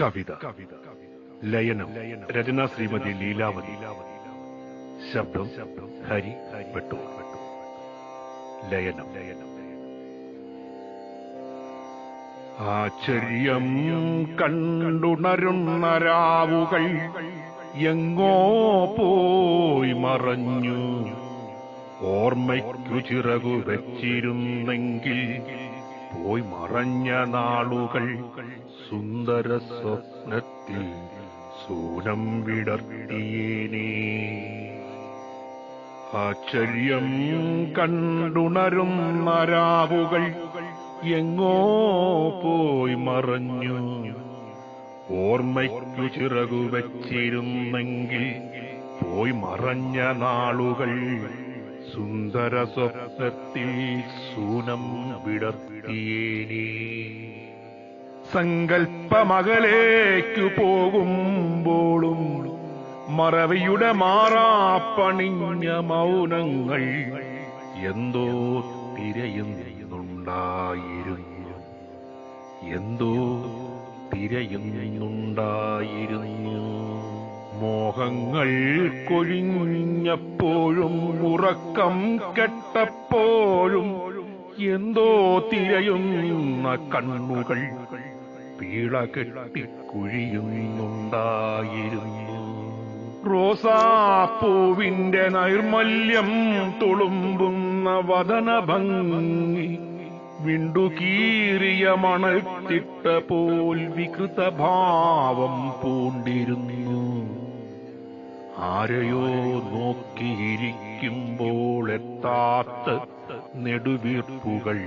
കവിത. കവിത ലയനം. രചന ശ്രീമതി ലീലാവതി. ശബ്ദം. ശബ്ദം ഹരി. വെട്ടു ലയനം. ആശ്ചര്യം കണ്ടുണരുന്ന രാവുകൾ എങ്ങോ പോയി മറഞ്ഞു. ഓർമ്മയ്ക്കു ചിറകു വെച്ചിരുന്നെങ്കിൽ പോയി മറഞ്ഞ നാളുകൾ സുന്ദര സ്വപ്നത്തിൽ സൂനം വിടർത്തിയേനേ. ആശ്ചര്യം കണ്ടുണരും മരാവുകൾ എങ്ങോ പോയി മറഞ്ഞു. ഓർമ്മയ്ക്കു ചിറകു വച്ചിരുന്നെങ്കിൽ പോയി മറഞ്ഞ നാളുകൾ സുന്ദര സ്വപ്നത്തിൽ സൂനം വിടർത്തിയേനേ. സങ്കൽപ്പമകലേക്കു പോകുമ്പോളും മറവിയുടെ മാറാപ്പണിഞ്ഞ മൗനങ്ങൾ എന്തോ തിരയുന്നുണ്ടായിരുന്നു. എന്തോ തിരയുന്നുണ്ടായിരുന്നു. മോഹങ്ങൾ കൊഴിഞ്ഞപ്പോഴും ഉറക്കം കെട്ടപ്പോഴും എന്തോ തിരയുന്ന കണ്ണുകൾ പീള കെട്ടി കുഴിയുന്നുണ്ടായിരുന്നു റോസാപ്പൂവിന്റെ നൈർമല്യം തുളുമ്പുന്ന വദനഭംഗി വിണ്ടുകീറിയ മണൽത്തിട്ട പോൽ വികൃതഭാവം പൂണ്ടിരുന്നു. ആരെയോ നോക്കിയിരിക്കുമ്പോൾ എത്താത്ത നെടുവീർപ്പുകൾ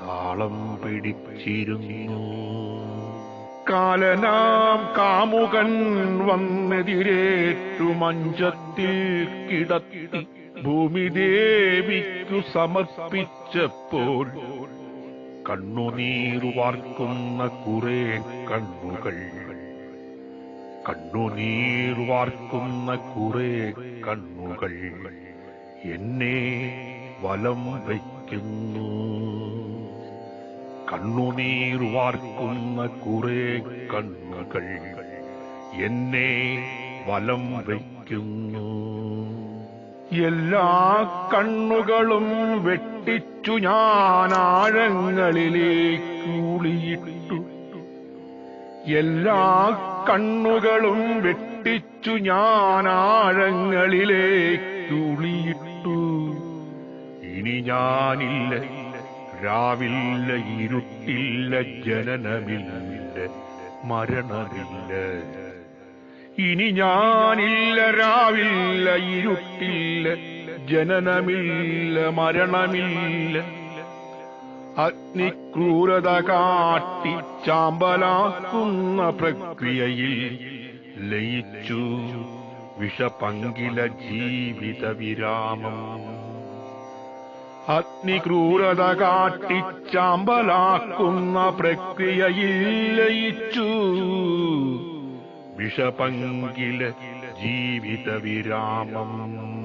താളം പിടിച്ചിരുന്നു. കാലനാം കാമുകൻ വന്നെതിരേറ്റു മഞ്ചത്തിൽ കിടത്തി ഭൂമിദേവിക്കു സമർപ്പിച്ചപ്പോൾ കണ്ണുനീർ വാർക്കുന്ന കുറെ കണ്ണുകൾ കണ്ണുനീർ വാർക്കുന്ന കുറെ കണ്ണുകൾ എന്നെ വലം വയ്ക്കുന്നു. കണ്ണുനീർ വാർക്കുന്ന കുറെ കണ്ണുകൾ എന്നെ വലം വയ്ക്കുന്നു. എല്ലാ കണ്ണുകളും വെട്ടിച്ചു ഞാൻ ആഴങ്ങളിലേക്കുളിയിട്ടു എല്ലാ കണ്ണുകളും വെട്ടിച്ചു ഞാൻ ആഴങ്ങളിലേക്കുളിയിട്ടു ഇനി ഞാനില്ല രാവില്ല ഇരുട്ടില്ല ജനനമില്ല മരണമില്ല. ഇനി ഞാനില്ല രാവില്ല ഇരുട്ടില്ല ജനനമില്ല മരണമില്ല. അഗ്നിക്രൂരത കാട്ടി ചാമ്പലാക്കുന്ന പ്രക്രിയയിൽ ലയിച്ചു വിഷപങ്കില ജീവിത വിരാമം. അഗ്നിക്രൂരത കാട്ടി ചാമ്പലാക്കുന്ന പ്രക്രിയയിൽ ലയിച്ചു വിഷപങ്കില ജീവിത വിരാമം.